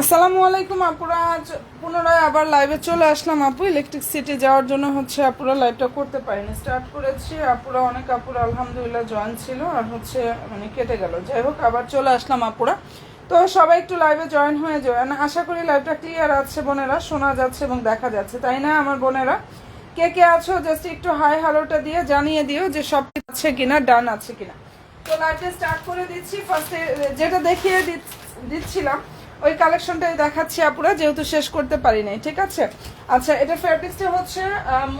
আসসালামু আলাইকুম আপুরা। পুনরায় আবার লাইভে চলে আসলাম আপু। ইলেকট্রিক সিটি যাওয়ার জন্য হচ্ছে আপুরা লাইভটা করতে পারিনি। স্টার্ট করেছি, আপুরা অনেক আপুরা আলহামদুলিল্লাহ জয়েন ছিল আর হচ্ছে মানে কেটে গেল। যাই হোক, আবার চলে আসলাম আপুরা। তো সবাই একটু লাইভে জয়েন হয়ে যান আশা করি লাইভটা ক্লিয়ার আছে বোনেরা, শোনা যাচ্ছে এবং দেখা যাচ্ছে। তাই না আমার বোনেরা? কে কে আছো? জাস্ট একটু হাই হ্যালোটা দিয়ে জানিয়ে দিও যে সব আছে কিনা ডান আছে কিনা। তো লাইভটা স্টার্ট করে দিচ্ছি। ফার্স্টে যেটা দেখিয়ে দিচ্ছিলাম ওই কালেকশনটাই দেখাচ্ছি আপুরা, যেহেতু শেষ করতে পারি নাই ঠিক আছে? আচ্ছা এটা ফেব্রিক্সটা হচ্ছে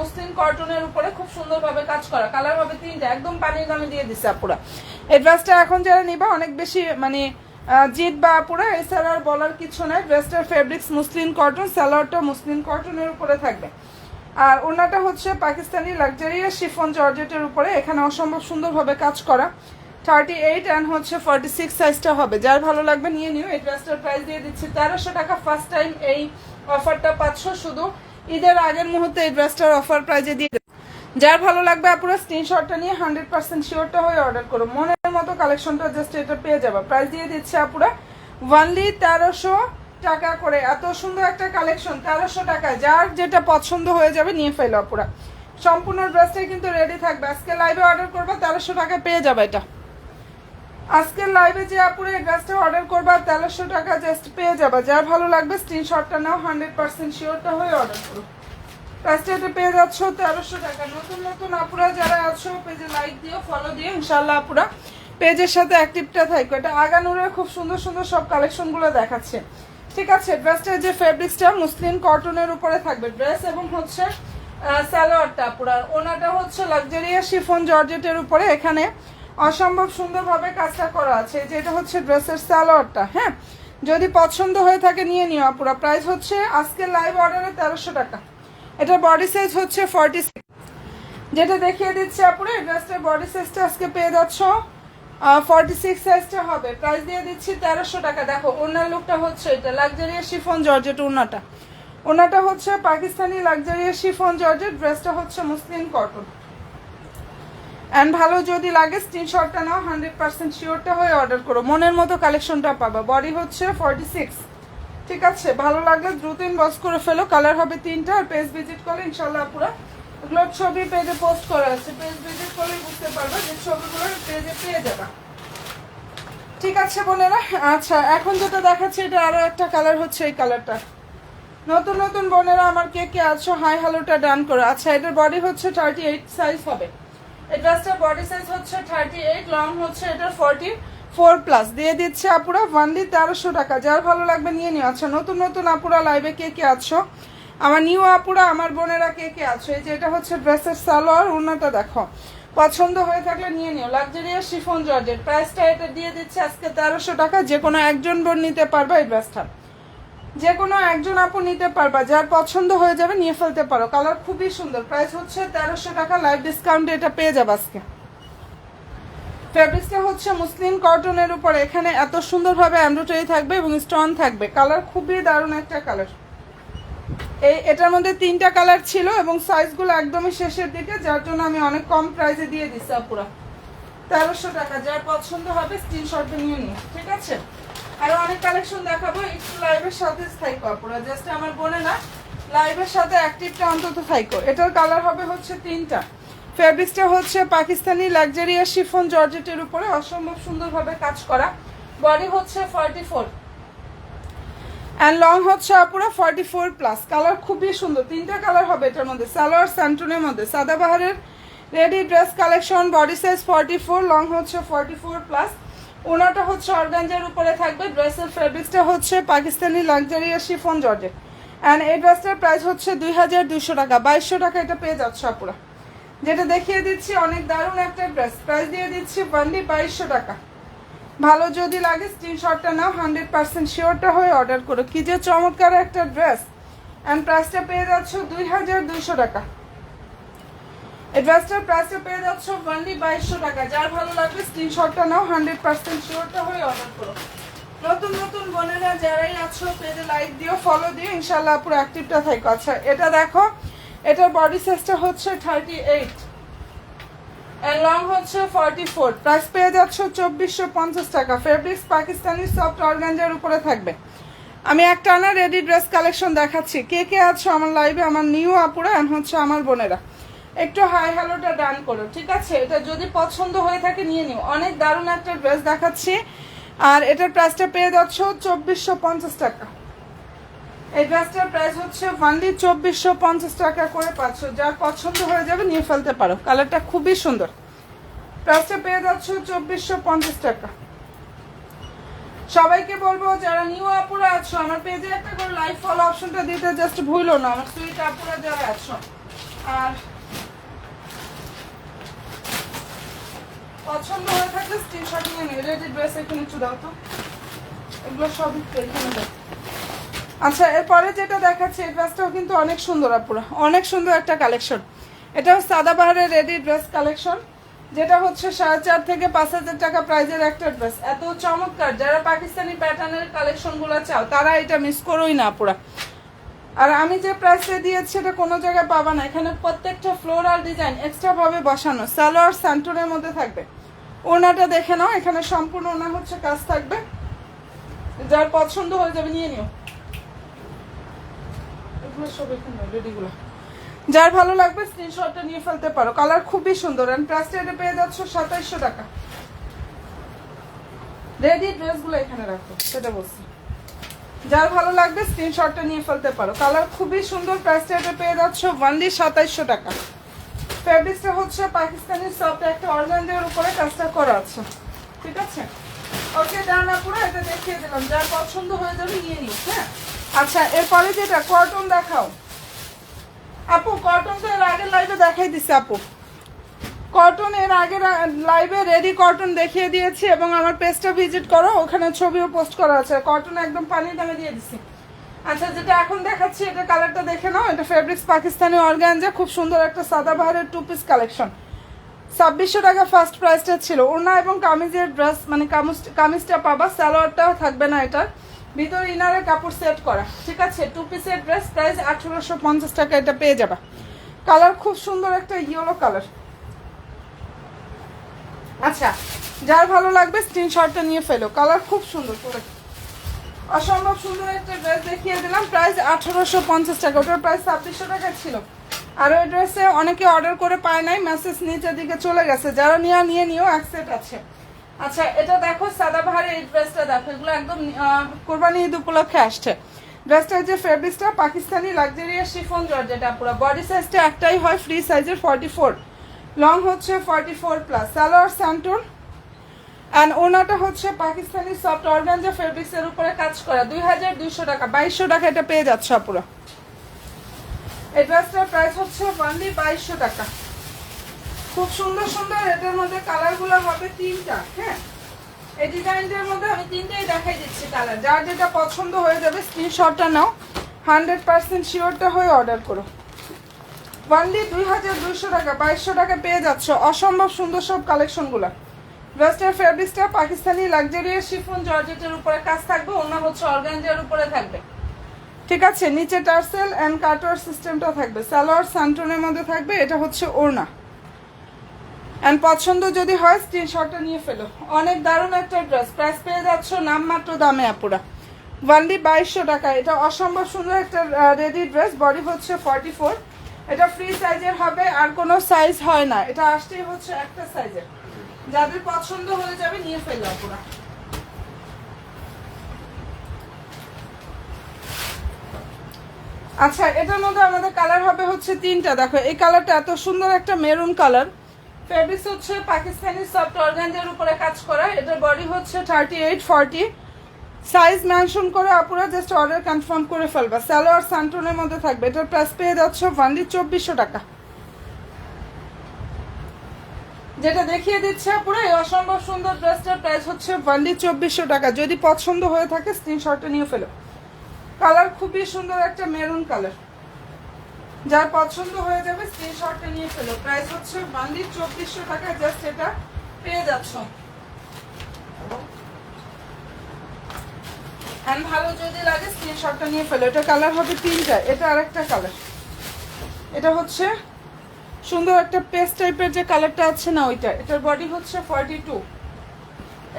মুসলিম কটনের উপরে খুব সুন্দরভাবে কাজ করা। কালার হবে তিনটা, একদম পানির দামে দিয়ে দিছে আপুরা। ড্রেসটা এখন যারা নিবা, অনেক বেশি মানে জিত বা আপুরা, এছাড়া আর বলার কিছু নাই। ড্রেসটার ফেব্রিক্স মুসলিম কটন স্যালোয়ারটা মুসলিন কটনের উপরে থাকবে। আর ওনাটা হচ্ছে পাকিস্তানি লাক্সারিয়াস শিফন জর্জেটের উপরে, এখানে অসম্ভব সুন্দরভাবে কাজ করা। থার্টি এইট অ্যান্ড হচ্ছে ফর্টি সিক্স সাইজটা হবে। যার ভালো লাগবে নিয়ে নিও। এই ড্রেসটার প্রাইস দিয়ে দিচ্ছি। তেরোশো টাকা ফার্স্ট টাইম এই অফারটা পাচ্ছ। শুধু ঈদের আগের মুহূর্তে এই অফার প্রাইজে দিয়ে। যার ভালো লাগবে আপনারা স্ক্রিনশটটা নিয়ে হান্ড্রেড পার্সেন্ট শিওরটা হয়ে অর্ডার করো। মনের মতো কালেকশনটা জাস্ট এটা পেয়ে যাবে। প্রাইস দিয়ে দিচ্ছে, আপুরা ওয়ানলি তেরোশো টাকা করে। এত সুন্দর একটা কালেকশন তেরোশো টাকা যার যেটা পছন্দ হয়ে যাবে নিয়ে ফেলো, আপুরা। সম্পূর্ণ ড্রেসটাই কিন্তু রেডি থাকবে। আজকে লাইভে অর্ডার করবে, তেরোশো টাকা পেয়ে যাবে এটা। আজকের লাইভে যে আপুরে ড্রেসটা অর্ডার করবা, তেরোশো টাকা জাস্ট পেয়ে যাবে। যার ভালো লাগবে স্ক্রিনশটটা নাও হান্ড্রেড পার্সেন্ট শিওরটা হয়ে অর্ডার করো। প্রাইসটা এটা পেয়ে যাচ্ছ, তেরোশো টাকা। নতুন নতুন আপুরা যারা আছো, পেজে লাইক দিও ফলো দিও ইনশাল্লাহ আপুরা পেজের সাথে অ্যাক্টিভটা থাকো এটা আগানুরের খুব সুন্দর সুন্দর সব কালেকশনগুলো দেখাচ্ছে। ঠিক আছে ড্রেসটার যে ফেব্রিক্সটা মুসলিম কটনের উপরে থাকবে। ড্রেস এবং হচ্ছে স্যালোয়ারটা পুরা ওনাটা হচ্ছে লাক্সারিয়া শিফন জর্জেটের উপরে। এখানে অসম্ভব সুন্দরভাবে কাজটা করা আছে। যেটা হচ্ছে ড্রেসের স্যালোয়ারটা হ্যাঁ? যদি পছন্দ হয়ে থাকে নিয়ে নিও আপুরা। প্রাইস হচ্ছে আজকে লাইভ অর্ডারে তেরোশো টাকা। এটা বডি সাইজ হচ্ছে ফর্টি যেটা দেখিয়ে দিচ্ছি আপুরে ড্রেসটার বডি সাইজটা আজকে পেয়ে যাচ্ছ। ফর্টি সিক্স সাইজটা হবে। প্রাইস দিয়ে দিচ্ছি তেরোশো টাকা। দেখো ওনার লুকটা হচ্ছে এটা লাক্সারিয়া শিফন জর্জেট ওনাটা ওনাটা হচ্ছে পাকিস্তানি লাক্সারিয়া শিফন জর্জেট ড্রেসটা হচ্ছে মুসলিম কটন অ্যান্ড ভালো যদি লাগে স্ক্রিনশটটা নাও হান্ড্রেড পার্সেন্ট শিওরটা হয়ে অর্ডার করো। মনের মতো কালেকশনটা পাবা। বডি হচ্ছে ফর্টি সিক্স ঠিক আছে? ভালো লাগলে দ্রুত ইনবক্স করে ফেলো। কালার হবে তিনটা, আর পেজ ভিজিট করলে ইনশাল্লাহ পুরো এগুলো ছবি পেজে পোস্ট করা আছে। পেজ ভিজিট করলে বুঝতে পারবে যে ছবিগুলো পেজে পেয়ে যাবে। ঠিক আছে বোনেরা? আচ্ছা এখন যেটা দেখাচ্ছে, এটা আরও একটা কালার হচ্ছে এই কালারটা নতুন নতুন বোনেরা আমার কে কে আছো? হাই হ্যালোটা ডান করো। আচ্ছা এটার বডি হচ্ছে থার্টি এইট সাইজ হবে। এই বডি সাইজ হচ্ছে থার্টি এইট লং হচ্ছে এটার ফর্টি ফোর প্লাস দিয়ে দিচ্ছে আপুরা ওয়ানলি তেরোশো টাকা। যার ভালো লাগবে নিয়ে নিও। আচ্ছা নতুন নতুন আপুরা লাইভে কে কে আছো? আমার নিউ আপুরা, আমার বোনেরা কে কে আছো? এই যে এটা হচ্ছে ড্রেসের সালোয়ার ওনাটা দেখো। পছন্দ হয়ে থাকলে নিয়ে নিও। লাক্সারিয়াস শিফন জর্জের প্রাইসটা এটা দিয়ে দিচ্ছে আজকে তেরোশো টাকা। যে কোনো একজন বোন নিতে পারবে এই ড্রেসটা যে কোনো একজন আপু নিতে পারবা, যার পছন্দ হয়ে যাবে নিয়ে ফেলতে পারো। কালার খুবই সুন্দর প্রাইস হচ্ছে তেরোশো টাকা লাইভ ডিসকাউন্টে এটা পেয়ে যাবে আজকে। ফেব্রিক্সটা হচ্ছে মুসলিম কটনের উপরে, এখানে এত সুন্দরভাবে এমব্রয়ডারি থাকবে এবং স্টোন থাকবে। কালার খুবই দারুণ একটা কালার এই, এটার মধ্যে তিনটা কালার ছিল এবং সাইজগুলো একদমই শেষের দিকে, যার জন্য আমি অনেক কম প্রাইসে দিয়ে দিচ্ছি আপুরা। তেরোশো টাকা, যার পছন্দ হবে স্ক্রিনশট নিয়ে নিও, ঠিক আছে? আরও অনেক কালেকশন দেখাবো, একটু লাইভের সাথে থাইকো আপুরা জাস্ট আমার বোনে না লাইভের সাথে অ্যাক্টিভটা অন্তত থাইকো। এটার কালার হবে হচ্ছে তিনটা। ফেব্রিক্সটা হচ্ছে পাকিস্তানি লাক্সারিয়া শিফন জর্জেটের উপরে, অসম্ভব সুন্দরভাবে কাজ করা। বডি হচ্ছে ফর্টি ফোর অ্যান্ড লং হচ্ছে আপুরা ফর্টি ফোর প্লাস কালার খুবই সুন্দর। তিনটা কালার হবে এটার মধ্যে, সালোয়ার স্যান্টনের মধ্যে। সাদাবাহারের ready dress collection body size forty four long হচ্ছে ফর্টি ফোর প্লাস ওনাটা হচ্ছে অর্গানজার উপরে থাকবে ড্রেসের ফেব্রিক্সটা হচ্ছে পাকিস্তানি লাক্সারিয়া শিফন জর্জেট। অ্যান্ড এই ড্রেসটার প্রাইস হচ্ছে দুই হাজার দুইশো টাকা, বাইশশো টাকা এটা পেয়ে যাচ্ছে আপুরা। যেটা দেখিয়ে দিচ্ছি, অনেক দারুণ একটা ড্রেস। প্রাইস দিয়ে দিচ্ছি বান্ডি বাইশশো টাকা। ভালো যদি লাগে স্ক্রিনশটটা নাও, হান্ড্রেড পার্সেন্ট শিওরটা হয়ে অর্ডার করো। কি যে চমৎকার একটা ড্রেস। অ্যান্ড প্রাইসটা পেয়ে যাচ্ছ দুই হাজার দুইশো টাকা। এই ড্রেসটার প্রাইসটা পেয়ে যাচ্ছ অনলি বাইশশো টাকা। যার ভালো লাগবে স্ক্রিনশটটা নাও হান্ড্রেড পার্সেন্ট শিওরটা হয়ে অর্ডার করো। নতুন নতুন বোনেরা যারাই আছো, পেজে লাইক দিও ফলো দিও ইনশাল্লাহ পুরো অ্যাক্টিভটা থাকো। আচ্ছা এটা দেখো, এটার বডি সাইজটা হচ্ছে থার্টি এইট এর লং হচ্ছে ফর্টি ফোর প্রাইস পেয়ে যাচ্ছ চব্বিশশো পঞ্চাশ টাকা। ফেব্রিক্স পাকিস্তানি সফট অর্গানজার উপরে থাকবে। আমি একটা না রেডি ড্রেস কালেকশন দেখাচ্ছি। কে কে আছো আমার লাইভে আমার নিউ আপুরা হচ্ছে আমার বোনেরা। একটু হাই হ্যালোটা ডান করো, ঠিক আছে? এটা যদি পছন্দ হয়ে থাকে, নিয়ে নিও। অনেক দারুণ একটা ড্রেস দেখাচ্ছি। আর এটার প্রাইসটা পেয়ে যাচ্ছ চব্বিশশো পঞ্চাশ টাকা। এই ড্রেসটার প্রাইস হচ্ছে ওয়ানলি চব্বিশশো পঞ্চাশ টাকা করে পাচ্ছ। যার পছন্দ হয়ে যাবে, নিয়ে ফেলতে পারো। কালারটা খুবই সুন্দর। প্রাইসটা পেয়ে যাচ্ছ চব্বিশশো পঞ্চাশ টাকা। সবাইকে বলব, যারা নিউ আপুরা আছো, আমার পেজে একটা করে লাইভ ফলো অপশনটা দিতে জাস্ট ভুলো না। আমার সুইট আপুরা যারা আছো। আর পছন্দ হয়ে থাকলে স্ক্রিনশট নিয়ে নিও রেডি ড্রেস একটু দাও তো। এগুলো সবই তো এখানে দাও। আচ্ছা এরপরে যেটা দেখাচ্ছে, এই ড্রেসটাও কিন্তু অনেক সুন্দর, আপুরা। অনেক সুন্দর একটা কালেকশন এটাও সাদাবাহারের রেডি ড্রেস কালেকশন যেটা হচ্ছে সাড়ে চার থেকে পাঁচ হাজার টাকা প্রাইজের একটা ড্রেস এত চমৎকার। যারা পাকিস্তানি প্যাটার্নের কালেকশনগুলো চাও, তারা এটা মিস করোই না, আপুরা। আর আমি যে প্রাইসে দিয়েছি, এটা কোনো জায়গায় পাবা না। এখানে প্রত্যেকটা ফ্লোরাল ডিজাইন এক্সট্রা ভাবে বসানো। সালোয়ার স্যান্টনের মধ্যে থাকবে। ওনাটা দেখে নাও, এখানে সম্পূর্ণ ওনা হচ্ছে কাজ থাকবে। যার পছন্দ হয়ে যাবে, নিয়ে নিও। এগুলো রেডিগুলো যার ভালো লাগবে স্ক্রিনশটটা নিয়ে ফেলতে পারো। কালার খুবই সুন্দর এন্ড প্রাইসটা এটা পেয়ে যাচ্ছ সাতাইশশো টাকা। রেডি ড্রেসগুলো এখানে রাখো, সেটা বলছি। যার ভালো লাগবে স্ক্রিনশটটা নিয়ে ফেলতে পারো। কালার খুবই সুন্দর প্রাইসটা এটা পেয়ে যাচ্ছ ওয়ানলি সাতাইশশো টাকা। ফেব্রিক্সটা হচ্ছে পাকিস্তানি সফট একটা অর্গানজের উপরে কাজটা করা আছে। ঠিক আছে? ওকে ডান পুরো এটা দেখিয়ে দিলাম। যার পছন্দ হয়ে যাবে নিয়ে নিও হ্যাঁ? আচ্ছা এরপরে যেটা কটন দেখাও। আপু কটন তো এর আগের লাইভে দেখাই দিছে, আপু। কটন এর আগের লাইভে রেডি কটন দেখিয়ে দিয়েছি এবং আমার পেজটা ভিজিট করো, ওখানে ছবিও পোস্ট করা আছে। কটন একদম পানির দামে দিয়ে দিছি। আচ্ছা যেটা এখন দেখাচ্ছি, এটা কালারটা দেখে নাও। এটা ফেব্রিক্স পাকিস্তানি অর্গানজা খুব সুন্দর একটা সাদা বাহারের টু পিস কালেকশন ছাব্বিশশো টাকা ফার্স্ট প্রাইসটা ছিল। ওনা এবং কামিজের ড্রেস মানে কামিজ কামিজটা পাবা, সালোয়ারটাও থাকবে না এটা। ভিতর ইনারের কাপড় সেট করা। ঠিক আছে টু পিসের ড্রেস প্রাইস আঠেরোশো পঞ্চাশ টাকা এটা পেয়ে যাবা। কালার খুব সুন্দর একটা ইয়েলো কালার আচ্ছা যার ভালো লাগবে স্ক্রিনশটটা নিয়ে ফেলো। কালার খুব সুন্দর। করে অসম্ভব সুন্দর একটা ড্রেস দেখিয়ে দিলাম। প্রাইস আঠারোশো পঞ্চাশ টাকা। ওটার প্রাইস ছাব্বিশশো টাকা ছিল। আর ওই ড্রেসে অনেকে অর্ডার করে পায় নাই মেসেজ নিচের দিকে চলে গেছে। যারা নিয়ে নিয়ে নিও অ্যাকসেপ্ট আছে। আচ্ছা এটা দেখো, সাদা সাদাবাহারের এই ড্রেসটা দেখো। এগুলো একদম কোরবানি ঈদ উপলক্ষে আসছে। ড্রেসটার যে ফেব্রিক্সটা পাকিস্তানি লাক্সারিয়াস শিফন জর্জেটা পুরো বডি সাইজটা একটাই হয় ফ্রি সাইজের ফর্টি ফোর লং হচ্ছে ফর্টি ফোর প্লাস সালোয়ার স্যান্টুন অ্যান্ড ওনাটা হচ্ছে পাকিস্তানি সফট অর্গানজা ফেব্রিক্স এর উপরে কাজ করা। দুই হাজার দুইশো টাকা, বাইশশো টাকা এটা পেয়ে যাচ্ছে পুরো এই প্রাইস হচ্ছে ওয়ানলি বাইশশো টাকা। খুব সুন্দর সুন্দর এটার মধ্যে কালারগুলো হবে তিনটা হ্যাঁ? এই ডিজাইনটার মধ্যে আমি তিনটেই দেখাই দিচ্ছি কালার যার যেটা পছন্দ হয়ে যাবে স্ক্রিনশটটা নাও। হান্ড্রেড পার্সেন্ট শিওরটা হয়ে অর্ডার করো। ওয়ানলি দুই হাজার দুইশো টাকা, বাইশশো টাকা পেয়ে যাচ্ছ। অসম্ভব সুন্দর সব কালেকশনগুলো ড্রেসটার ফেব্রিক্সটা পাকিস্তানি লাক্সারিয়াস শিফন জর্জেটের উপরে কাজ থাকবে, অন্য হচ্ছে অর্গানজার উপরে থাকবে। ঠিক আছে, নিচে টার্সেল অ্যান্ড কাটোয়ার সিস্টেমটা থাকবে। সালোয়ার সান্টনের মধ্যে থাকবে, এটা হচ্ছে ওড়না। অ্যান্ড পছন্দ যদি হয় স্ক্রিনশটটা নিয়ে ফেলো। অনেক দারুণ একটা ড্রেস প্রাইস পেয়ে যাচ্ছ নামমাত্র দামে আপুরা। ওয়ানলি বাইশশো টাকা, এটা অসম্ভব সুন্দর একটা রেডি ড্রেস বডি হচ্ছে ফর্টি ফোর এটা ফ্রি সাইজের হবে, আর কোনো সাইজ হয় না। এটা আসতেই হচ্ছে একটা সাইজের যাদের পছন্দ হয়ে যাবে নিয়ে ফেলো আপুরা আচ্ছা এটার মধ্যে আমাদের কালার হবে হচ্ছে তিনটা। দেখো, এই কালারটা এত সুন্দর একটা মেরুন কালার ফেব্রিক্স হচ্ছে পাকিস্তানি সফট অর্গানজার উপরে কাজ করা। এটার বডি হচ্ছে thirty eight forty size mention করে আপুরা জাস্ট অর্ডার কনফার্ম করে ফেলবা। সালোয়ার সান্টনের মধ্যে থাকবে। এটার প্রাইস পেয়ে যাচ্ছে ওয়ানলি চব্বিশশো টাকা। যেটা দেখিয়ে দিচ্ছে পুরো এই অসম্ভব সুন্দর ড্রেসটার প্রাইস হচ্ছে ওয়ানলি চব্বিশশো টাকা। যদি পছন্দ হয়ে থাকে স্ক্রিনশটটা নিয়ে ফেলো। কালার খুবই সুন্দর একটা মেরুন কালার যার পছন্দ হয়ে যাবে স্ক্রিনশটটা নিয়ে ফেলো। প্রাইস হচ্ছে ওয়ানলি চব্বিশশো টাকা জাস্ট এটা পেয়ে যাচ্ছ। অ্যান্ড ভালো যদি লাগে স্ক্রিনশটটা নিয়ে ফেলো। এটা কালার হবে তিনটা, এটা আরেকটা কালার এটা হচ্ছে সুন্দর একটা পেস্ট টাইপের যে কালারটা আছে না ওইটা, এটার বডি হচ্ছে ফর্টি টু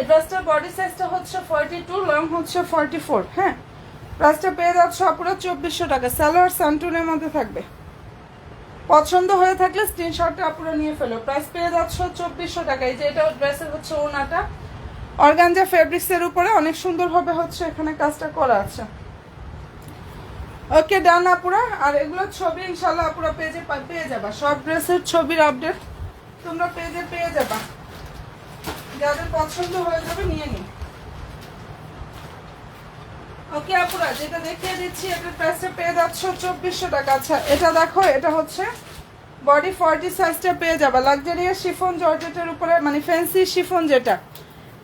ড্রেসটার বডি সাইজটা হচ্ছে ফর্টি টু লং হচ্ছে ফর্টি ফোর হ্যাঁ? প্রাইসটা পেয়ে যাচ্ছ পুরো চব্বিশশো টাকা। স্যালোয়ার স্যান্টুনের মধ্যে থাকবে। পছন্দ হয়ে থাকলে স্ক্রিনশটটা আপুরা নিয়ে ফেলো। প্রাইস পেয়ে যাচ্ছ চব্বিশশো টাকা। এই যে এটা ড্রেসের হচ্ছে ওনাটা। অর্গানজা ফেব্রিক্সের উপরে অনেক সুন্দরভাবে হচ্ছে এখানে কাজটা করা আছে। ওকে ডান আপুরা। আর এগুলো ছবি ইনশাল্লাহ আপুরা পেজে পেয়ে যাবা। সব ড্রেসের ছবির আপডেট তোমরা পেজে পেয়ে যাবা। যাদের পছন্দ হয়ে যাবে, নিয়ে নিই ওকে আপুরা, যেটা দেখিয়ে দিচ্ছি এটার প্রাইসটা পেয়ে যাচ্ছ চব্বিশশো টাকা। আচ্ছা এটা দেখো, এটা হচ্ছে বডি ফর্টি সাইজটা পেয়ে যাবে। লাক্সারিয়াস শিফন জর্জেটের উপরে মানে ফ্যান্সি শিফন যেটা,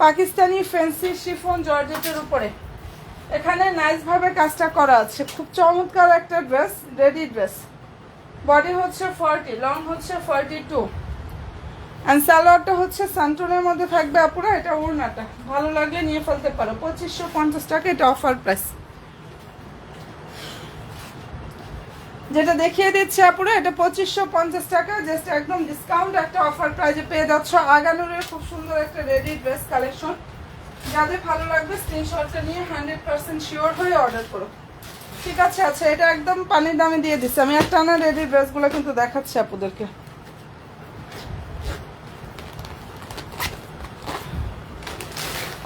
পাকিস্তানি ফ্যান্সি শিফন জর্জেটের উপরে। এখানে নাইসভাবে কাজটা করা আছে। খুব চমৎকার একটা ড্রেস রেডি ড্রেস বডি হচ্ছে ফর্টি লং হচ্ছে ফর্টি টু অ্যান্ড সালোয়ারটা হচ্ছে সান্টুনের মধ্যে থাকবে আপুরা, এটা ওড়নাটা। ভালো লাগলে নিয়ে ফেলতে পারো। পঁচিশশো পঞ্চাশ টাকা এটা অফার প্রাইস যেটা দেখিয়ে দিচ্ছে আপুরা, এটা পঁচিশশো পঞ্চাশ টাকা। জাস্ট একদম ডিসকাউন্ট একটা অফার প্রাইজে পেয়ে যাচ্ছ। আগানুরের খুব সুন্দর একটা রেডি ড্রেস কালেকশন যাদের ভালো লাগবে স্ক্রিনশটটা নিয়ে হান্ড্রেড পার্সেন্ট শিওর হয়ে অর্ডার করো। ঠিক আছে আচ্ছা এটা একদম পানির দামে দিয়ে দিচ্ছি। আমি একটা না রেডি ড্রেসগুলো কিন্তু দেখাচ্ছি আপুদেরকে।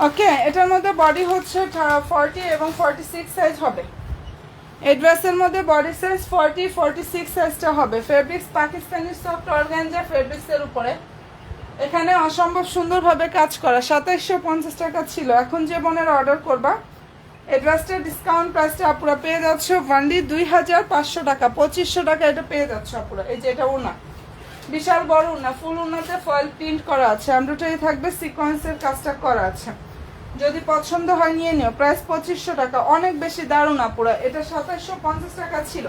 ওকে এটার মধ্যে বডি হচ্ছে ফর্টি এবং ফর্টি সিক্স সাইজ হবে। এই ড্রেসের মধ্যে body size forty forty six সাইজটা হবে। ফেব্রিক্স পাকিস্তানি সফট অর্গানজা ফেব্রিক্সের উপরে। এখানে অসম্ভব সুন্দরভাবে কাজ করা। সাতাইশশো পঞ্চাশ টাকা ছিল। এখন যে বোনের অর্ডার করবা এই ডিসকাউন্ট প্রাইসটা আপুরা পেয়ে যাচ্ছ। ওয়ানলি দুই হাজার পাঁচশো টাকা। পঁচিশশো টাকা এটা পেয়ে যাচ্ছ আপুরা। এই যে এটা উনা। বিশাল বড় উনা। ফুল উনাতে ফয়েল প্রিন্ট করা আছে। এমব্রয়ডারি থাকবে সিকোয়েন্সের কাজটা করা আছে। যদি পছন্দ হয়, নিয়ে নিও। প্রাইস পঁচিশশো টাকা। অনেক বেশি দারুণ আপুরা। এটা সাতাশশো পঞ্চাশ টাকা ছিল।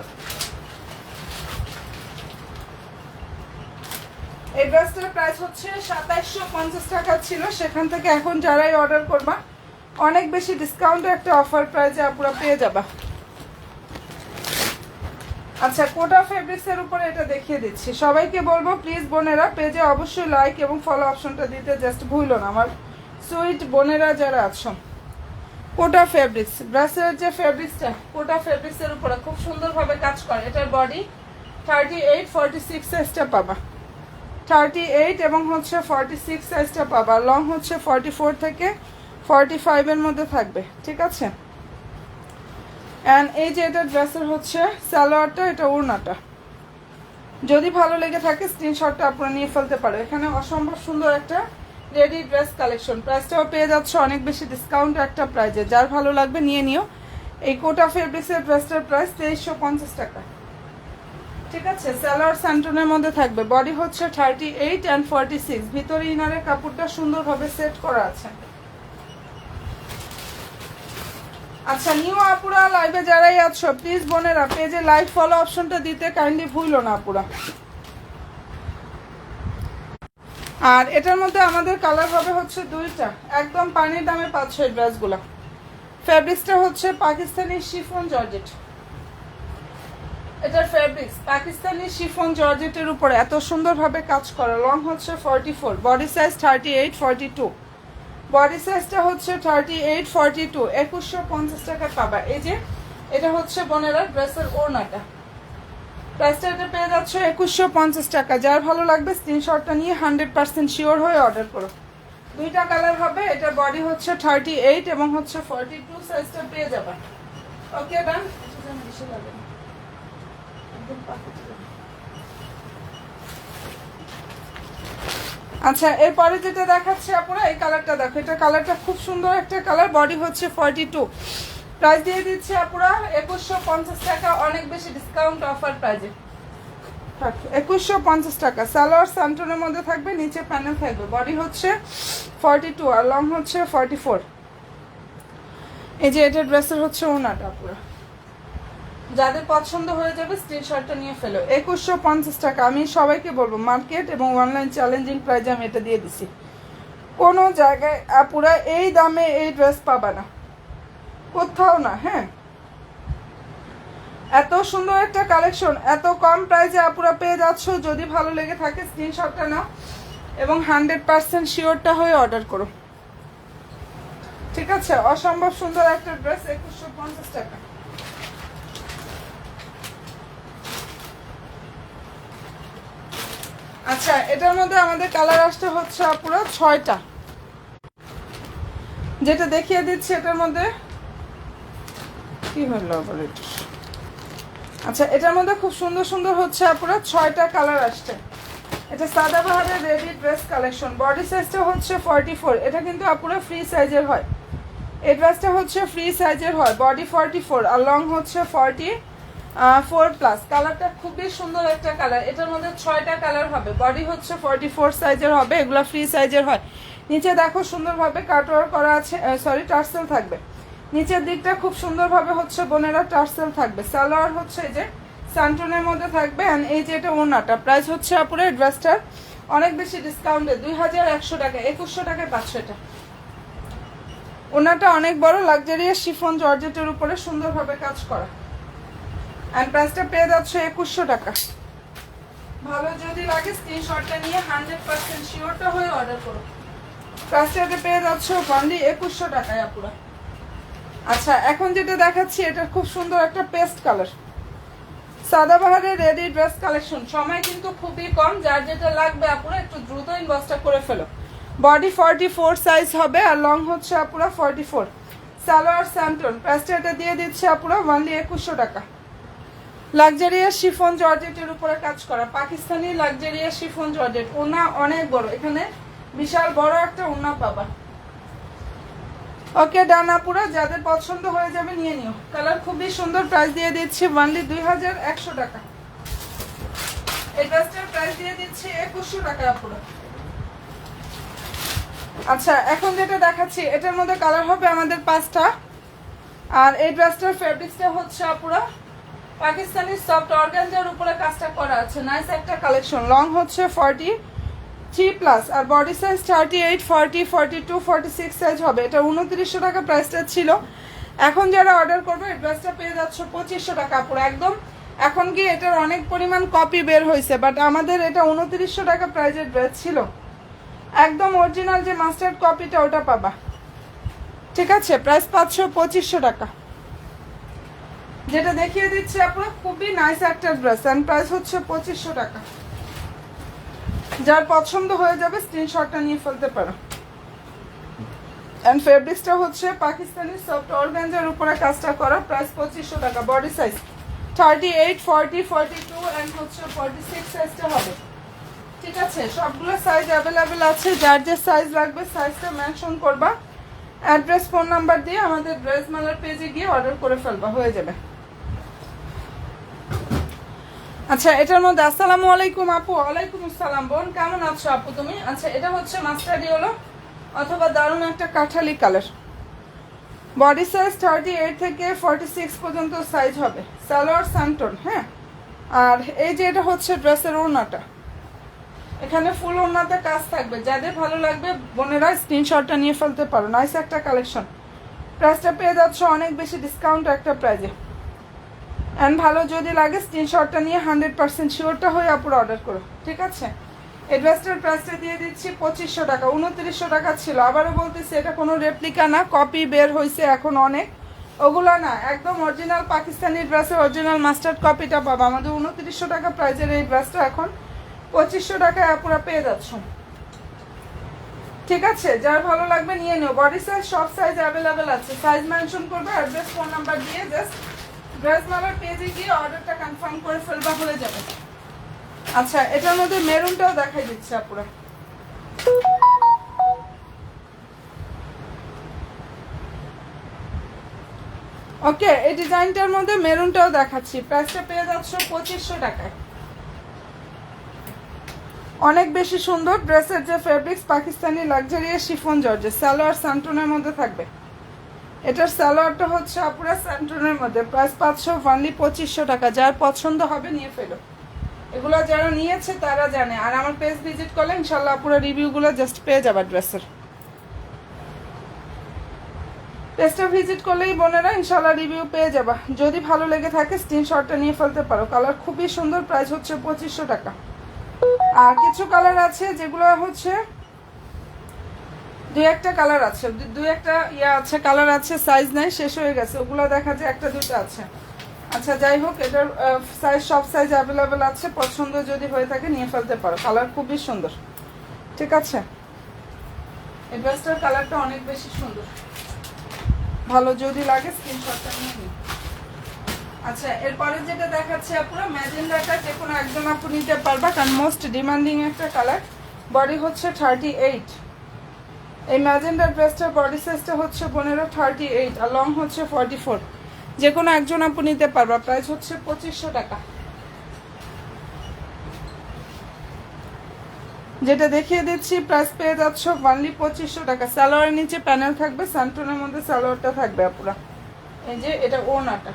এই ড্রেসটার প্রাইস হচ্ছে সাতাইশশো পঞ্চাশ টাকা ছিল, সেখান থেকে এখন যারাই অর্ডার করবা, অনেক বেশি ডিসকাউন্টে একটা অফার প্রাইসে আপুরা পেয়ে যাবা। আচ্ছা কোটা ফেব্রিক্সের উপরে এটা দেখিয়ে দিচ্ছি। সবাইকে বলব প্লিজ বোনেরা পেজে অবশ্যই লাইক এবং ফলো অপশনটা দিতে জাস্ট ভুলো না। আমার সুইট বোনেরা যারা আছো, কোটা ফেব্রিক্স ব্রাসের যে ফেব্রিক্সটা কোটা ফেব্রিক্সের উপরে খুব সুন্দরভাবে কাজ করে। এটার body thirty eight forty six পাবা। থার্টি এইট এবং হচ্ছে ফর্টি সিক্স সাইজটা পাবা। লং হচ্ছে ফর্টি ফোর থেকে ফর্টি ফাইভের মধ্যে থাকবে, ঠিক আছে? অ্যান্ড এই যে এটা ড্রেসের হচ্ছে সালোয়ারটা, এটা ওড়নাটা। যদি ভালো লেগে থাকে স্ক্রিনশটটা আপনারা নিয়ে ফেলতে পারো। এখানে অসম্ভব সুন্দর একটা রেডি ড্রেস কালেকশন প্রাইসটাও পেয়ে যাচ্ছে, অনেক বেশি ডিসকাউন্ট একটা প্রাইজে যার ভালো লাগবে, নিয়ে নিও। এই কোটা ফেব্রিক্সের ড্রেসটার প্রাইস তেইশশো পঞ্চাশ টাকা। ঠিক আছে স্যালোয়ার স্যান্টনের মধ্যে থাকবে। বডি হচ্ছে thirty eight and forty six ভিতরে ইনারের কাপড়টা সুন্দরভাবে সেট করা আছে। আচ্ছা নিউ আপুরা লাইভে যারাই আছো প্লিজ বোনেরা পেজে লাইভ ফলো অপশনটা দিতে কাইন্ডলি ভুলো না আপুরা আর এটার মধ্যে আমাদের কালার হবে হচ্ছে দুইটা। একদম পানির দামে পাচ্ছ এই ড্রেসগুলো ফ্যাব্রিক্সটা হচ্ছে পাকিস্তানি শিফন জর্জেট এটার ফ্যাব্রিক্স পাকিস্তানি শিফন জর্জেটের উপরে এত সুন্দরভাবে কাজ করা। লং হচ্ছে forty four body size thirty eight forty two body সাইজটা হচ্ছে থার্টি এইট ফর্টি টু একুশশো পঞ্চাশ টাকা পাবা। এই যে, এটা হচ্ছে বোনেরা ড্রেসের ওড়নাটা। প্রাইসটা এটা পেয়ে যাচ্ছে একুশশো পঞ্চাশ টাকা। যার ভালো লাগবে স্ক্রিনশটটা নিয়ে হান্ড্রেড পার্সেন্ট শিওর হয়ে অর্ডার করো। দুইটা কালার হবে, এটা বডি হচ্ছে থার্টি এইট এবং হচ্ছে ফর্টি টু সাইজটা পেয়ে যাবে। ওকে ডান বেশি লাগে না। একদম perfect লাগে। আচ্ছা এরপরে যেটা দেখাচ্ছে আপনারা, এই কালারটা দেখো। এটা কালারটা খুব সুন্দর একটা কালার বডি হচ্ছে ফর্টি টু প্রাইস দিয়ে দিচ্ছি আপুরা, একুশশো পঞ্চাশ টাকা, অনেক বেশি ডিসকাউন্ট অফার প্রাইজে একুশশো পঞ্চাশ টাকা। সালোয়ার সান্টনের মধ্যে থাকবে, নিচে প্যানেল থাকবে। বডি হচ্ছে ফর্টি টু আর লং হচ্ছে ফর্টি ফোর এই যে, এটা ড্রেসের হচ্ছে ওনাটা পুরো যাদের পছন্দ হয়ে যাবে স্ক্রিনশটটা নিয়ে ফেলো। একুশশো পঞ্চাশ টাকা। আমি সবাইকে বলব, মার্কেট এবং অনলাইন চ্যালেঞ্জিং প্রাইজে আমি এটা দিয়ে দিছি। কোনো জায়গায় আপুরা এই দামে এই ড্রেস পাবা না। কোথাও না হ্যাঁ? এত সুন্দর একটা কালেকশন, এত কম প্রাইজে আপুরা পেয়ে যাচ্ছ। যদি ভালো লেগে থাকে, স্ক্রিনশটটা নাও এবং হান্ড্রেড পার্সেন্ট শিওরটা হয়ে অর্ডার করো। ঠিক আছে? অসম্ভব সুন্দর একটা ড্রেস, একুশশো পঞ্চাশ টাকা। আচ্ছা এটার মধ্যে আমাদের কালার আসতে হচ্ছে পুরো ছয়টা। যেটা দেখিয়ে দিচ্ছি এটার মধ্যে। কি হলো আবার? আচ্ছা এটার মধ্যে খুব সুন্দর সুন্দর হচ্ছে পুরো ছয়টা কালার আসছে। এটা সাদাবাহারের রেডি ড্রেস কালেকশন। বডি সাইজটা হচ্ছে ফর্টি ফোর এটা কিন্তু আপুরা ফ্রি সাইজের হয়। এই ড্রেসটা হচ্ছে ফ্রি সাইজের হয়, বডি ফর্টি ফোর আর লং হচ্ছে ফর্টি ফোর প্লাস কালারটা খুবই সুন্দর একটা কালার এটার মধ্যে ছয়টা কালার হবে। বডি হচ্ছে ফর্টি ফোর সাইজের হবে, এগুলো ফ্রি সাইজের হয়। নিচে দেখো সুন্দরভাবে কাটওয়ার করা আছে সরি টার্সেল থাকবে। নিচের দিকটা খুব সুন্দরভাবে হচ্ছে বোনেরা টার্সেল থাকবে। সালোয়ার হচ্ছে যে সান্টনের মধ্যে থাকবে অ্যান্ড এই যে এটা ওনাটা প্রাইস হচ্ছে আপুরে ড্রেসটার অনেক বেশি ডিসকাউন্টে দুই হাজার একশো টাকা, একুশশো টাকায় পাচ্ছে এটা ওনাটা অনেক বড় লাক্সারিয়াস শিফন জর্জেটের উপরে সুন্দরভাবে কাজ করা। অ্যান্ড প্রাইসটা পেয়ে যাচ্ছে একুশশো টাকা। ভালো যদি লাগে স্ক্রিনশটটা নিয়ে হান্ড্রেড পার্সেন্ট শিওরটা হয়ে অর্ডার করো। প্রাইসটাতে পেয়ে যাচ্ছে অনলি একুশশো টাকায় আপুরা। আচ্ছা এখন যেটা দেখাচ্ছি, এটা খুব সুন্দর একটা পেস্ট কালার সাদাবাহারের রেডি ড্রেস কালেকশন। সময় কিন্তু খুবই কম। যার যেটা লাগবে আপুরা, একটু দ্রুত ইনবক্সটা করে ফেলো। বডি ফর্টি ফোর সাইজ হবে আর লং হচ্ছে আপুরা ফর্টি ফোর সালোয়ার স্যান্টন প্রাইসটা দিয়ে দিচ্ছে আপুরা ওনলি একুশশো টাকা। লাক্সারিয়াস শিফন জর্জেটের উপরে কাজ করা। পাকিস্তানি লাক্সারিয়াস শিফন জর্জেট ওনা অনেক বড়। এখানে বিশাল বড় একটা ওনা পাবা। ওকে ডানা পুরো যাদের পছন্দ হয়ে যাবে নিয়ে নিও। কালার খুবই সুন্দর। প্রাইস দিয়ে দিচ্ছি ওনলি দুই হাজার একশো টাকা। এই ড্রেসটার প্রাইস দিয়ে দিচ্ছি একুশশো টাকা পুরো আচ্ছা এখন যেটা দেখাচ্ছি, এটার মধ্যে কালার হবে আমাদের পাঁচটা। আর এই ড্রেসটার ফেব্রিক্সটা হচ্ছে, আপুরা পাকিস্তানি সফট অর্গানজার উপরে কাজটা করা আছে। নাইস একটা কালেকশন লং হচ্ছে ফর্টি থ্রি প্লাস আর body size thirty eight forty forty two forty six size হবে। এটা উনত্রিশশো টাকা প্রাইসটা ছিল। এখন যারা অর্ডার করবে ড্রেসটা পেয়ে যাচ্ছে পঁচিশশো টাকা পুরো। একদম এখন কি এটার অনেক পরিমাণ কপি বের হয়েছে বাট আমাদের এটা উনত্রিশশো টাকা প্রাইজের ড্রেস ছিল। একদম অরিজিনাল যে মাস্টার্ড কপিটা ওটা পাবা। ঠিক আছে? প্রাইস পাচ্ছ পঁচিশশো টাকা। যেটা দেখিয়ে দিচ্ছি আপনার খুবই নাইস একটা ড্রেস অ্যান্ড প্রাইস হচ্ছে পঁচিশশো টাকা। যার পছন্দ হয়ে যাবে স্ক্রিনশটটা নিয়ে ফেলতে পারো। অ্যান্ড ফেব্রিক্সটা হচ্ছে পাকিস্তানি সফট অর্গানজার উপরে কাজটা করা প্রাইস পঁচিশশো টাকা body size thirty eight forty forty two and হচ্ছে ফর্টি সিক্স সাইজটা হবে। ঠিক আছে? সবগুলো সাইজ অ্যাভেলেবেল আছে। যার যে সাইজ লাগবে সাইজটা মেনশন করবা। অ্যাড্রেস ফোন নাম্বার দিয়ে আমাদের ড্রেস মালার পেজে গিয়ে অর্ডার করে ফেলবা। হয়ে যাবে। আচ্ছা এটার মধ্যে আসসালামু আলাইকুম আপু, ওয়ালাইকুম আসসালাম। বোন, কেমন আছো আপু তুমি? আচ্ছা এটা হচ্ছে মাস্টার্ডি হলো, অথবা দারুণ একটা Kathali colour body size thirty eight থেকে ফর্টি সিক্স পর্যন্ত সাইজ হবে। সালোয়ার সান্টন হ্যাঁ? আর এই যে এটা হচ্ছে ড্রেসের ওড়নাটা। এখানে ফুল ওড়নাতে কাজ থাকবে। যাদের ভালো লাগবে, বোনেরা স্ক্রিনশটটা নিয়ে ফেলতে পারো। নাইস একটা কালেকশন প্রাইসটা পেয়ে যাচ্ছ অনেক বেশি ডিসকাউন্ট একটা প্রাইজে অ্যান্ড ভালো যদি লাগে স্ক্রিনশটটা নিয়ে হান্ড্রেড পার্সেন্ট শিওরটা হয়ে আপুর অর্ডার করো। ঠিক আছে? এই ড্রেসটার প্রাইসটা দিয়ে দিচ্ছি পঁচিশশো টাকা, উনত্রিশশো টাকা ছিল। আবারও বলতেছি, এটা কোনো রেপ্লিকা না কপি বের হয়েছে এখন অনেক। ওগুলো না, একদম অরিজিনাল পাকিস্তানি ড্রেসের অরিজিনাল মাস্টার্ড কপিটা পাবো। আমাদের উনত্রিশশো টাকা প্রাইজের এই ড্রেসটা এখন পঁচিশশো টাকায় আপুরা পেয়ে যাচ্ছ। ঠিক আছে? যার ভালো লাগবে নিয়ে নিও। বডি সাইজ সব সাইজ অ্যাভেলেবেল আছে। সাইজ মেনশন করবে অ্যাড্রেস ফোন নাম্বার দিয়ে জাস্ট ড্রেস মালার পেজে গিয়ে অর্ডারটা কনফার্ম করে ফেলবা হয়ে যাবে। আচ্ছা এটার মধ্যে মেরুনটাও দেখাই দিচ্ছে আপুরা। ওকে এই ডিজাইনটার মধ্যে মেরুনটাও দেখাচ্ছি। প্রাইসটা পেয়ে যাচ্ছ পঁচিশশো টাকায়। অনেক বেশি সুন্দর। ড্রেসের যে fabrics Pakistani luxurious chiffon georgette salwar সান্টনের মধ্যে থাকবে। এটার সালোয়ারটা হচ্ছে আপুরা স্যান্টনের মধ্যে। প্রাইস পাঁচশো অনলি পঁচিশশো টাকা। যার পছন্দ হবে নিয়ে ফেলো। এগুলো যারা নিয়েছে, তারা জানে। আর আমার পেজ ভিজিট করলে ইনশাল্লাহ আপুরা রিভিউগুলো জাস্ট পেয়ে যাবে ড্রেসের পেজটা ভিজিট করলেই বোনেরা ইনশাল্লাহ রিভিউ পেয়ে যাবা। যদি ভালো লেগে থাকে স্ক্রিনশটটা নিয়ে ফেলতে পারো। কালার খুবই সুন্দর প্রাইস হচ্ছে পঁচিশশো টাকা। আর কিছু কালার আছে যেগুলো হচ্ছে দুই একটা কালার আছে। দুই একটা ইয়া আছে কালার আছে সাইজ নাই, শেষ হয়ে গেছে। ওগুলো দেখা যায় একটা দুটো আছে। আচ্ছা যাই হোক, এটার সাইজ সব সাইজ অ্যাভেলেবেল আছে। পছন্দ যদি হয়ে থাকে নিয়ে ফেলতে পারো। কালার খুবই সুন্দর। ঠিক আছে? এই ড্রেসটার কালারটা অনেক বেশি সুন্দর। ভালো যদি লাগে স্ক্রিনশটটা নিয়ে নিন। আচ্ছা এরপরে যেটা দেখাচ্ছি আপনারা ম্যাজেন্ডাটা যে কোনো একজন আপু নিতে পারবা। কারণ মোস্ট ডিমান্ডিং একটা কালার বডি হচ্ছে থার্টি এইট এই ম্যাজেন্ডার ড্রেসটার বডি সাইজটা হচ্ছে পনেরো থার্টি এইট আর লং হচ্ছে ফর্টি ফোর যে কোনো একজন আপু নিতে পারবা প্রাইস হচ্ছে পঁচিশশো টাকা। যেটা দেখিয়ে দিচ্ছি প্রাইস পেয়ে যাচ্ছ ওয়ানলি পঁচিশশো টাকা। সালোয়ারের নিচে প্যানেল থাকবে স্যান্টনের মধ্যে সালোয়ারটা থাকবে আপুরা। এই যে, এটা ওনাটা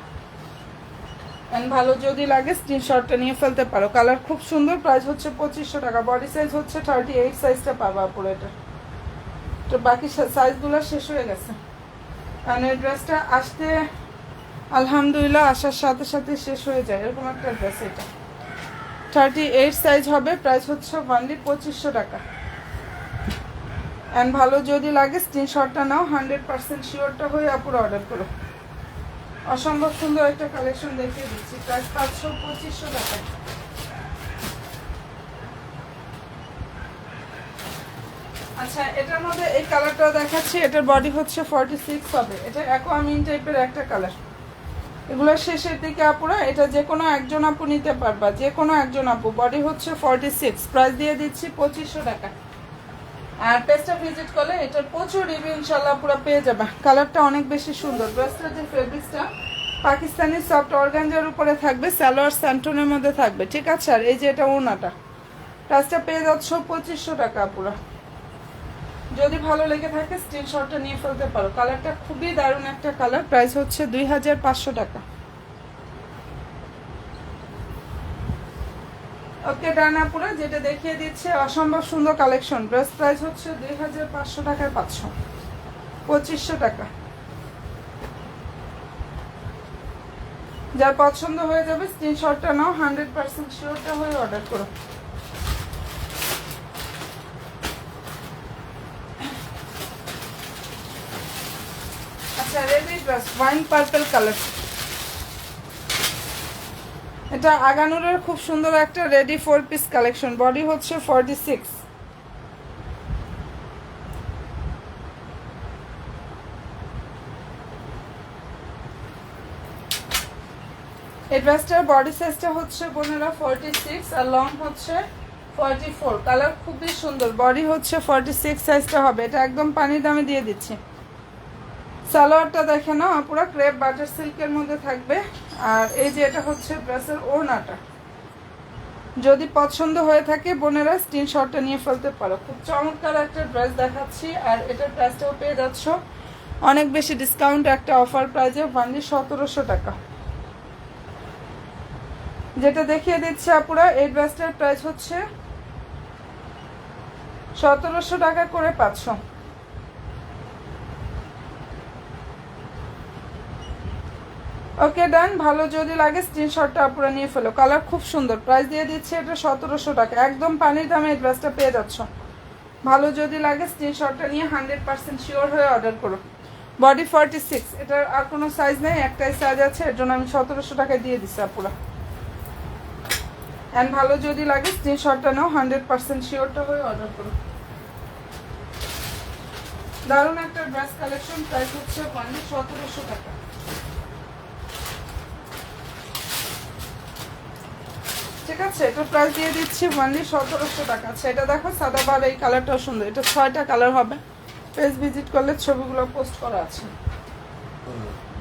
অ্যান্ড ভালো যদি লাগে স্ক্রিনশটটা নিয়ে ফেলতে পারো। কালার খুব সুন্দর প্রাইস হচ্ছে পঁচিশশো টাকা। বডি সাইজ হচ্ছে থার্টি এইট সাইজটা পাবা আপুরা এটা। তো বাকি সাইজগুলো শেষ হয়ে গেছে। কারণ এই ড্রেসটা আসতে আলহামদুলিল্লাহ আসার সাথে সাথে শেষ হয়ে যায়। এরকম একটা ড্রেস এটা। থার্টি এইট সাইজ হবে প্রাইস হচ্ছে ওয়ানলি পঁচিশশো টাকা। অ্যান্ড ভালো যদি লাগে স্ক্রিনশটটা নাও হান্ড্রেড পার্সেন্ট শিওরটা হয়ে আপুর অর্ডার করো। অসম্ভব সুন্দর একটা কালেকশন দেখিয়ে দিচ্ছি। প্রাইস পাঁচশো, পঁচিশশো টাকা। আচ্ছা এটার মধ্যে এই কালারটা দেখাচ্ছি, এটার বডি হচ্ছে ফর্টি সিক্স হবে। এটা অ্যাকোয়ামিন টাইপের একটা কালার এগুলো শেষের দিকে আপুরা, এটা যে কোনো একজন আপু নিতে পারবা যে কোনো একজন আপু। বডি হচ্ছে ফর্টি সিক্স প্রাইস দিয়ে দিচ্ছি পঁচিশশো টাকা। আর পেজটা ভিজিট করলে এটার প্রচুর রিভিউ ইনশাল্লাহ পুরো পেয়ে যাবে। কালারটা অনেক বেশি সুন্দর। ড্রেসটার যে ফেব্রিক্সটা পাকিস্তানি সফট অর্গানজার উপরে থাকবে, সালোয়ার স্যান্টনের মধ্যে থাকবে। ঠিক আছে? আর এই যে এটা ওনাটা প্রাইসটা পেয়ে যাচ্ছ পঁচিশশো টাকা পুরো যদি ভালো লেগে থাকে স্ক্রিনশটটা নিয়ে ফেলতে পারো। কালারটা খুবই দারুণ একটা কালার প্রাইস হচ্ছে দুই হাজার পাঁচশো টাকা। ওকে ডানাপুরা, যেটা দেখিয়ে দিচ্ছে, অসম্ভব সুন্দর কালেকশন ড্রেস প্রাইস হচ্ছে দুই হাজার পাঁচশো টাকায় পাঁচশো। পঁচিশশো টাকা। যার পছন্দ হয়ে যাবে স্ক্রিনশটটা নাও হান্ড্রেড পার্সেন্ট শিওরটা হয়ে অর্ডার করো। Ready dress wine purple colour এটা আগানুরের খুব সুন্দর একটা ready four piece collection body হচ্ছে ফর্টি সিক্স এই ড্রেসটার বডি সাইজটা হচ্ছে বোনেরা ফর্টি সিক্স আর লং হচ্ছে ফর্টি ফোর কালার খুবই সুন্দর বডি হচ্ছে ফর্টি সিক্স সাইজটা হবে। এটা একদম পানির দামে দিয়ে দিচ্ছি। সালোয়ারটা দেখে নাও পুরো ক্রেপ বাটার সিল্কের মধ্যে থাকবে। আর এই যে এটা হচ্ছে ড্রেসের ওড়নাটা। যদি পছন্দ হয়ে থাকে বোনেরা, স্ক্রিনশটটা নিয়ে ফেলতে পারো। খুব চমৎকার একটা ড্রেস দেখাচ্ছি, আর এটার প্রাইসটাও পেয়ে যাচ্ছ। অনেক বেশি ডিসকাউন্ট একটা অফার প্রাইজে ওয়ানলি সতেরোশো টাকা। যেটা দেখিয়ে দিচ্ছে আপুরা, এই ড্রেসটার প্রাইস হচ্ছে সতেরোশো টাকা করে পাচ্ছ ওকে ডান ভালো যদি লাগে স্ক্রিনশটটা আপুরা নিয়ে ফেলো। কালার খুব সুন্দর। প্রাইস দিয়ে দিচ্ছে এটা সতেরোশো টাকা। একদম পানির দামে ড্রেসটা পেয়ে যাচ্ছ। ভালো যদি লাগে স্ক্রিনশটটা নিয়ে হান্ড্রেড পার্সেন্ট শিওর হয়ে অর্ডার করো। বডি ফর্টি সিক্স এটার আর কোনো সাইজ নেই, একটাই সাইজ আছে, এর জন্য আমি সতেরোশো টাকায় দিয়ে দিচ্ছি আপুরা। অ্যান্ড ভালো যদি লাগে স্ক্রিনশটটা নাও হান্ড্রেড পার্সেন্ট শিওরটা হয়ে অর্ডার করো। দারুণ একটা ড্রেস কালেকশন প্রাইস হচ্ছে পানি সতেরোশো টাকা। ঠিক আছে? এটা প্রাইস দিয়ে দিচ্ছি ওয়ানলি সতেরোশো টাকা। আচ্ছা এটা দেখো, সাদা বার, এই কালারটাও সুন্দর। এটা ছয়টা কালার হবে। পেজ ভিজিট করলে ছবিগুলো পোস্ট করা আছে।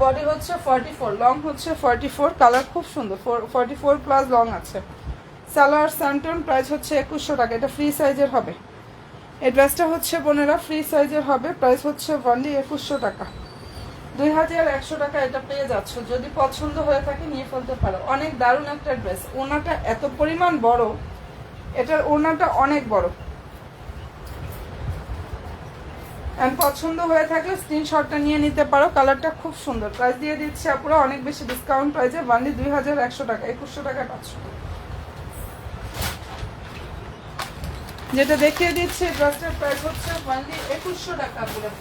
বডি হচ্ছে ফর্টি ফোর লং হচ্ছে ফর্টি ফোর কালার খুব সুন্দর। ফর্টি ফোর প্লাস লং আছে। সালোয়ার স্যান্টন প্রাইস হচ্ছে একুশশো টাকা। এটা ফ্রি সাইজের হবে। এই ড্রেসটা হচ্ছে বোনেরা ফ্রি সাইজের হবে। প্রাইস হচ্ছে ওয়ানলি একুশশো টাকা। দুই হাজার একশো টাকা এটা পেয়ে যাচ্ছ। যদি পছন্দ হয়ে থাকে নিয়ে ফেলতে পারো। অনেক দারুণ একটা ড্রেস। ওনাটা এত পরিমাণ বড়, এটার ওনাটা অনেক বড়। পছন্দ হয়ে থাকলে স্ক্রিনশটটা নিয়ে নিতে পারো। কালারটা খুব সুন্দর। প্রাইস দিয়ে দিচ্ছি আপুরা, অনেক বেশি ডিসকাউন্ট প্রাইসে বান্ডি দুই হাজার একশো টাকা, একুশশো টাকা পাচ্ছ। যেটা দেখিয়ে দিচ্ছি ড্রেসটার প্রাইস হচ্ছে বান্ডি একুশশো টাকা পুরো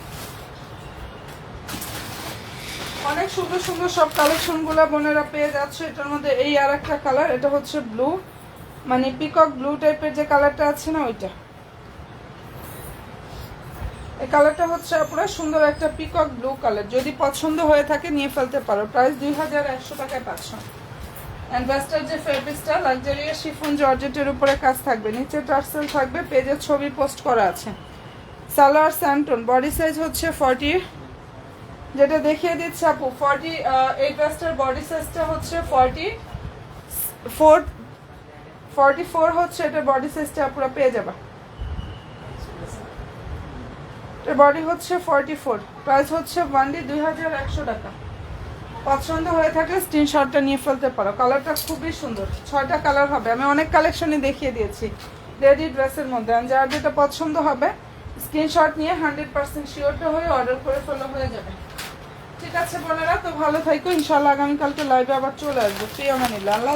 অনেক সুন্দর সুন্দর সব কালেকশনগুলো বোনেরা পেয়ে যাচ্ছে। এটার মধ্যে এই আর একটা কালার, এটা হচ্ছে ব্লু। মানে পিকক ব্লু টাইপের যে কালারটা আছে না ওইটা। এই কালারটা হচ্ছে পুরো সুন্দর একটা পিকক ব্লু কালার। যদি পছন্দ হয়ে থাকে নিয়ে ফেলতে পারো। প্রাইস দুই হাজার একশো টাকায় পাচ্ছ। অ্যান্ডভাস্টার যে ফেব্রিক্সটা লাক্সারিয়াস শিফন জর্জেটের উপরে কাজ থাকবে। নিচে টার্সেল থাকবে পেজের ছবি পোস্ট করা আছে। সালোয়ার স্যান্টন বডি সাইজ হচ্ছে ফর্টি যেটা দেখিয়ে দিচ্ছে আপু ফর্টি এই ড্রেসটার বডি সাইজটা হচ্ছে ফর্টি ফোর ফর্টি ফোর হচ্ছে এটা বডি সাইজটা আপুরা পেয়ে যাবে। এর বডি হচ্ছে ফর্টি ফোর প্রাইস হচ্ছে ওয়ানলি দুই হাজার একশো টাকা। পছন্দ হয়ে থাকলে স্ক্রিনশটটা নিয়ে ফেলতে পারো। কালারটা খুবই সুন্দর, ছয়টা কালার হবে। আমি অনেক কালেকশনই দেখিয়ে দিয়েছি রেডি ড্রেসের মধ্যে। যার যেটা পছন্দ হবে স্ক্রিনশট নিয়ে হান্ড্রেড পার্সেন্ট শিওরটা হয়ে অর্ডার করে ফেলা হয়ে যাবে। ঠিক আছে বোনেরা, তো ভালো থাকো ইনশাল্লাহ আগামীকালকে লাইভে আবার চলে আসব। প্রিয় মানিল্লা আল্লাহ